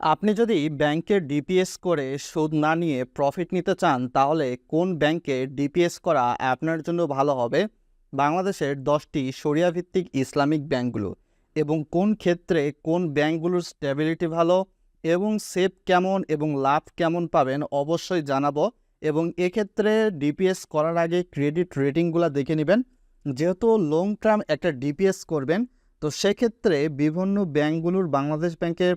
আপনি যদি ব্যাংকে ডিপিএস করে সুদ না নিয়ে প্রফিট নিতে চান, তাহলে কোন ব্যাংকে ডিপিএস করা আপনার জন্য ভালো হবে? বাংলাদেশের দশটি সরিয়াভিত্তিক ইসলামিক ব্যাংকগুলো এবং কোন ক্ষেত্রে কোন ব্যাংকগুলোর স্টেবিলিটি ভালো এবং সেফ কেমন এবং লাভ কেমন পাবেন অবশ্যই জানাব এবং এক্ষেত্রে ডিপিএস করার আগে ক্রেডিট রেটিংগুলো দেখে নেবেন। যেহেতু লং টার্ম একটা ডিপিএস করবেন, তো সেক্ষেত্রে বিভিন্ন ব্যাংকগুলোর বাংলাদেশ ব্যাংকের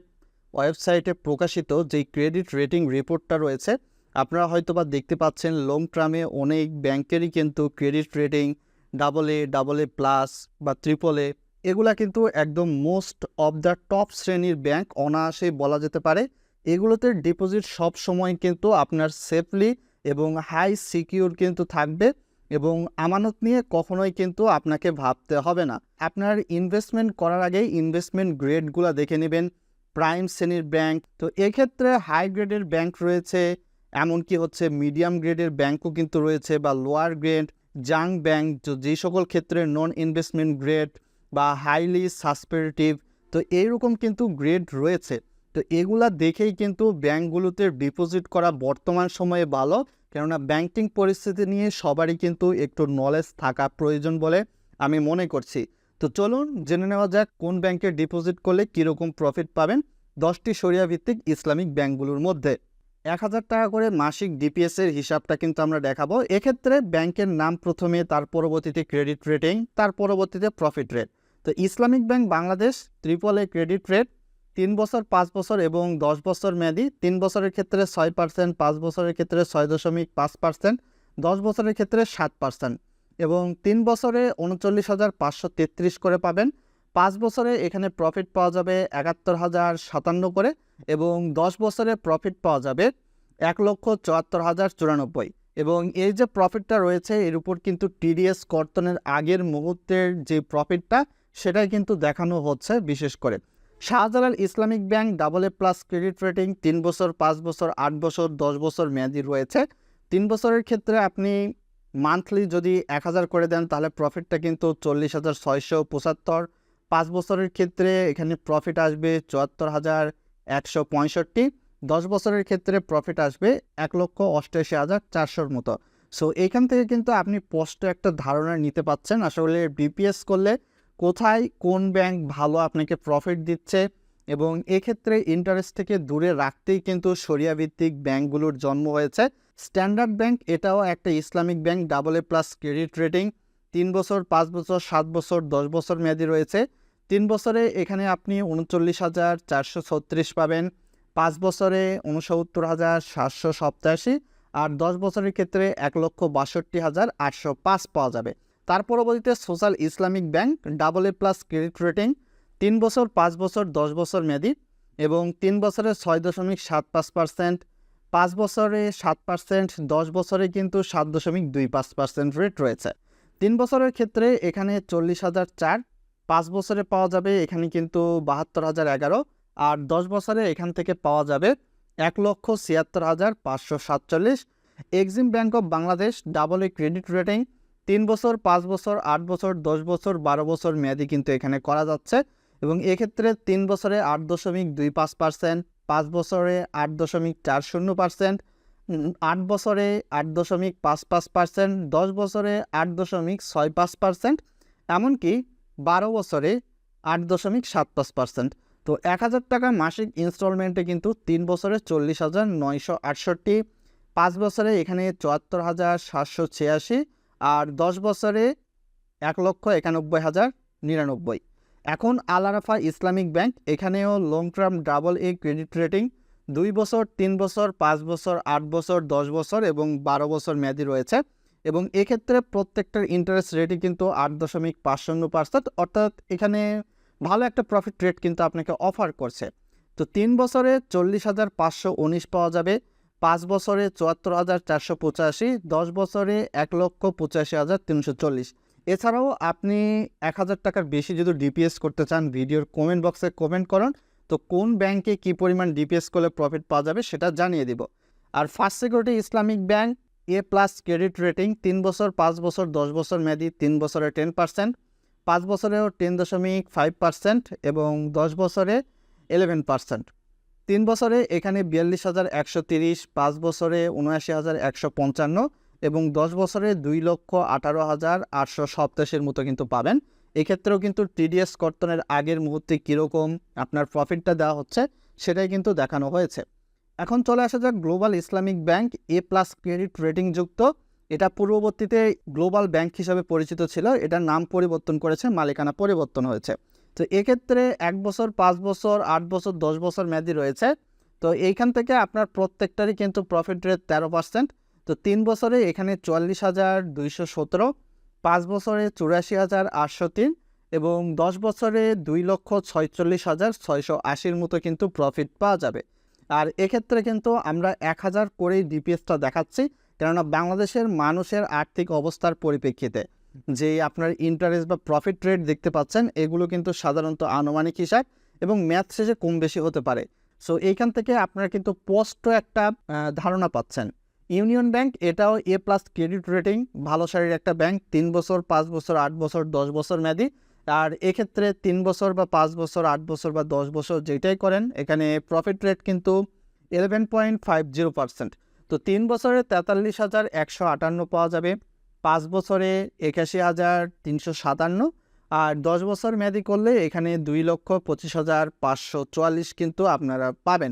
ওয়েবসাইটে প্রকাশিত যে ক্রেডিট রেটিং রিপোর্টটা রয়েছে, আপনারা হয়তো বা দেখতে পাচ্ছেন লং টার্মে অনেক ব্যাংকেরই কিন্তু credit rating double A double A plus বা ট্রিপল এ এগুলা কিন্তু একদম মোস্ট অফ দ্য টপ শ্রেণির ব্যাংক অনায়াসে বলা যেতে পারে। এগুলোতে ডিপোজিট সব সময় কিন্তু আপনার সেফলি এবং হাই সিকিউর কিন্তু থাকবে এবং আমানত নিয়ে কখনোই কিন্তু আপনাকে ভাবতে হবে না। আপনার ইনভেস্টমেন্ট করার আগে ইনভেস্টমেন্ট গ্রেডগুলো দেখে নেবেন প্রাইম শ্রেণির ব্যাংক। তো এক্ষেত্রে হাই গ্রেডের ব্যাংক রয়েছে, এমনকি হচ্ছে মিডিয়াম গ্রেডের ব্যাংকও কিন্তু রয়েছে বা লোয়ার গ্রেড, জাং ব্যাংক যে সকল ক্ষেত্রে নন ইনভেস্টমেন্ট গ্রেড বা হাইলি সাসপেরেটিভ, তো এইরকম কিন্তু গ্রেড রয়েছে। তো এগুলা দেখেই কিন্তু ব্যাংকগুলোতে ডিপোজিট করা বর্তমান সময়ে ভালো, কেননা ব্যাংকিং পরিস্থিতি নিয়ে সবারই কিন্তু একটু নলেজ থাকা প্রয়োজন বলে আমি মনে করছি। তো চলুন জেনে নেওয়া যাক কোন ব্যাংকে ডিপোজিট করলে কীরকম প্রফিট পাবেন দশটি সরিয়া ভিত্তিক ইসলামিক ব্যাংকগুলোর মধ্যে। এক হাজার টাকা করে মাসিক ডিপিএস এর হিসাবটা কিন্তু আমরা দেখাবো। এক্ষেত্রে ব্যাংকের নাম প্রথমে, তার পরবর্তীতে ক্রেডিট রেটিং, তার পরবর্তীতে প্রফিট রেট। তো Islamic bank Bangladesh, triple A credit rate, তিন বছর, পাঁচ বছর এবং দশ বছর মেয়াদি। তিন বছরের ক্ষেত্রে ছয় পার্সেন্ট, পাঁচ বছরের ক্ষেত্রে ছয় দশমিক পাঁচ পার্সেন্ট, দশ বছরের ক্ষেত্রে সাত পার্সেন্ট। এবং তিন বছরে উনচল্লিশ হাজার পাঁচশো তেত্রিশ করে পাবেন। পাঁচ বছরে এখানে প্রফিট পাওয়া যাবে একাত্তর হাজার সাতান্ন করে এবং দশ বছরে প্রফিট পাওয়া যাবে এক লক্ষ চুয়াত্তর হাজার চুরানব্বই। এবং এই যে প্রফিটটা রয়েছে, এর উপর কিন্তু টিডিএস কর্তনের আগের মুহূর্তের যে প্রফিটটা সেটাই কিন্তু দেখানো হচ্ছে বিশেষ করে। Shahjalal Islamic bank double A plus credit rating তিন বছর, পাঁচ বছর, আট বছর, দশ বছর মেয়াদি রয়েছে। তিন বছরের ক্ষেত্রে আপনি মান্থলি যদি এক হাজার করে দেন, তাহলে প্রফিটটা কিন্তু চল্লিশ হাজার ছয়শো পঁচাত্তর। পাঁচ বছরের ক্ষেত্রে এখানে প্রফিট আসবে চুয়াত্তর হাজার একশো পঁয়ষট্টি। দশ বছরের ক্ষেত্রে প্রফিট আসবে এক লক্ষ অষ্টাশি হাজার চারশোর মতো। সো এইখান থেকে কিন্তু আপনি স্পষ্ট একটা ধারণা নিতে পাচ্ছেন, আসলে বিপিএস করলে কোথায় কোন ব্যাংক ভালো আপনাকে প্রফিট দিচ্ছে এবং এক্ষেত্রে ইন্টারেস্ট থেকে দূরে রাখতেই কিন্তু সরিয়া ভিত্তিক ব্যাংকগুলোর জন্ম হয়েছে। স্ট্যান্ডার্ড ব্যাংক এটাও একটা Islamic bank double A plus credit rating তিন বছর, পাঁচ বছর, সাত বছর, দশ বছর মেয়াদি রয়েছে। তিন বছরে এখানে আপনি উনচল্লিশ হাজার চারশো ছত্রিশ পাবেন, পাঁচ বছরে উনসত্তর হাজার সাতশো সপ্তাশি আর দশ বছরের ক্ষেত্রে এক লক্ষ বাষট্টি হাজার আটশো পাঁচ পাওয়া যাবে। তার পরবর্তীতে social Islamic bank double A plus credit rating তিন বছর, পাঁচ বছর, দশ বছর মেয়াদি এবং তিন বছরে ছয় দশমিক সাত পাঁচ পার্সেন্ট পাঁচ বছরে সাত পার্সেন্ট দশ বছরে কিন্তু সাত দশমিক দুই পাঁচ পার্সেন্ট রেট রয়েছে। তিন বছরের ক্ষেত্রে এখানে চল্লিশ হাজার চার, পাঁচ বছরে পাওয়া যাবে এখানে কিন্তু বাহাত্তর হাজার এগারো, আর দশ বছরে এখান থেকে পাওয়া যাবে এক লক্ষ ছিয়াত্তর হাজার পাঁচশো সাতচল্লিশ। Exim bank of Bangladesh double A credit rating, তিন বছর, পাঁচ বছর, আট বছর, দশ বছর, বারো বছর মেয়াদি কিন্তু এখানে করা যাচ্ছে এবং এক্ষেত্রে তিন বছরে আট দশমিক দুই পাঁচ পার্সেন্ট পাঁচ বছরে আট দশমিক চার শূন্য পার্সেন্ট আট বছরে আট দশমিক পাঁচ পাঁচ পার্সেন্ট, দশ বছরে আট দশমিক ছয় পাঁচ পার্সেন্ট, এমনকি বারো বছরে আট দশমিক সাত পাঁচ পার্সেন্ট। তো এক হাজার টাকা মাসিক ইনস্টলমেন্টে কিন্তু তিন বছরে চল্লিশ হাজার নয়শো আটষট্টি, পাঁচ বছরে এখানে চুয়াত্তর হাজার সাতশো ছিয়াশি, আর দশ বছরে এক লক্ষ একানব্বই হাজার নিরানব্বই। এখন আল আরাফা ইসলামিক ব্যাংক, এখানেও long term double A credit rating দুই বছর, তিন বছর, পাঁচ বছর, আট বছর, দশ বছর এবং বারো বছর মেয়াদি রয়েছে এবং এক্ষেত্রে প্রত্যেকটার ইন্টারেস্ট রেটই কিন্তু আট দশমিক পাঁচ পার্সেন্ট অর্থাৎ এখানে ভালো একটা প্রফিট রেট কিন্তু আপনাকে অফার করছে। তো তিন বছরে চল্লিশ হাজার পাঁচশো উনিশ পাওয়া যাবে, পাঁচ বছরে চুয়াত্তর হাজার চারশো পঁচাশি, দশ বছরে এক লক্ষ পঁচাশি হাজার তিনশো চল্লিশ। এছাড়াও আপনি এক হাজার টাকার বেশি যদি ডিপিএস করতে চান, ভিডিওর কমেন্ট বক্সে কমেন্ট করুন। তো কোন ব্যাংকে কি পরিমাণ ডিপিএস করলে প্রফিট পাওয়া যাবে সেটা জানিয়ে দিব। আর first security Islamic bank A plus credit rating তিন বছর, পাঁচ বছর, দশ বছর মেয়াদি, তিন বছরে টেন পার্সেন্ট পাঁচ বছরেও টেন দশমিক ফাইভ পার্সেন্ট এবং দশ বছরে এলেভেন পার্সেন্ট তিন বছরে এখানে বিয়াল্লিশ হাজার একশো তিরিশ, পাঁচ বছরে উনআশি হাজার একশো পঞ্চান্ন এবং দশ বছরে দুই লক্ষ আঠারো হাজার আটশো সপ্তাশের মতো কিন্তু পাবেন। এক্ষেত্রেও কিন্তু টিডিএস কর্তনের আগের মুহূর্তে কীরকম আপনার প্রফিটটা দেওয়া হচ্ছে সেটাই কিন্তু দেখানো হয়েছে। এখন চলে আসা যাক global Islamic bank A plus credit rating যুক্ত। এটা পূর্ববর্তীতে গ্লোবাল ব্যাংক হিসাবে পরিচিত ছিল, এটার নাম পরিবর্তন করেছে, মালিকানা পরিবর্তন হয়েছে। তো এক্ষেত্রে এক বছর, পাঁচ বছর, আট বছর, দশ বছর মেয়াদি রয়েছে। তো এইখান থেকে আপনার প্রত্যেকটারই কিন্তু প্রফিট রেট তেরো পার্সেন্ট তো তিন বছরে এখানে চুয়াল্লিশ হাজার দুইশো সতেরো, পাঁচ বছরে চুরাশি হাজার আটশো তিন এবং দশ বছরে দুই লক্ষ ছয়চল্লিশ হাজার ছয়শো আশির মতো কিন্তু প্রফিট পাওয়া যাবে। আর এক্ষেত্রে কিন্তু আমরা এক হাজার করেই ডিপিএসটা দেখাচ্ছি, কেননা বাংলাদেশের মানুষের আর্থিক অবস্থার পরিপ্রেক্ষিতে যে আপনার ইন্টারেস্ট বা প্রফিট রেট দেখতে পাচ্ছেন, এগুলো কিন্তু সাধারণত আনুমানিক হিসাব এবং ম্যাথ শেষে কম বেশি হতে পারে। সো এইখান থেকে আপনারা কিন্তু স্পষ্ট একটা ধারণা পাচ্ছেন। ইউনিয়ন ব্যাংক, এটাও এ প্লাস ক্রেডিট রেটিং, ভালো সারির একটা ব্যাংক, তিন বছর, পাঁচ বছর, আট বছর, দশ বছর মেয়াদি। আর এক্ষেত্রে তিন বছর বা পাঁচ বছর, আট বছর বা দশ বছর যেটাই করেন, এখানে প্রফিট রেট কিন্তু eleven point five zero percent তো তিন বছরে তেতাল্লিশ হাজার একশো আটান্ন পাওয়া যাবে, পাঁচ বছরে একাশি হাজার তিনশো সাতান্ন, আর দশ বছর মেয়াদি করলে এখানে দুই লক্ষ পঁচিশ হাজার পাঁচশো চুয়াল্লিশ কিন্তু আপনারা পাবেন।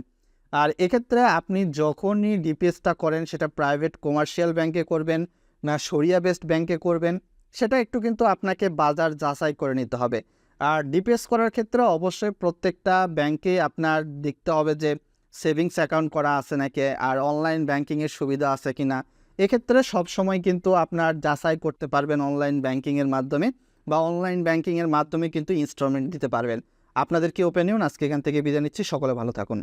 আর এক্ষেত্রে আপনি যখনই ডিপিএসটা করেন, সেটা প্রাইভেট কমার্শিয়াল ব্যাংকে করবেন না সরিয়া বেস্ট ব্যাংকে করবেন, সেটা একটু কিন্তু আপনাকে বাজার যাচাই করে নিতে হবে। আর ডিপিএস করার ক্ষেত্রে অবশ্যই প্রত্যেকটা ব্যাংকে আপনার দেখতে হবে যে সেভিংস অ্যাকাউন্ট করা আছে নাকি, আর অনলাইন ব্যাংকিংয়ের সুবিধা আছে কি না এক্ষেত্রে সবসময় কিন্তু আপনার যাচাই করতে পারবেন অনলাইন ব্যাংকিংয়ের মাধ্যমে বা অনলাইন ব্যাংকিংয়ের মাধ্যমে কিন্তু ইনস্টলমেন্ট দিতে পারবেন। আপনাদের কি ওপিনিয়ন আজকে এখান থেকে বিদায় নিচ্ছি। সকলে ভালো থাকুন।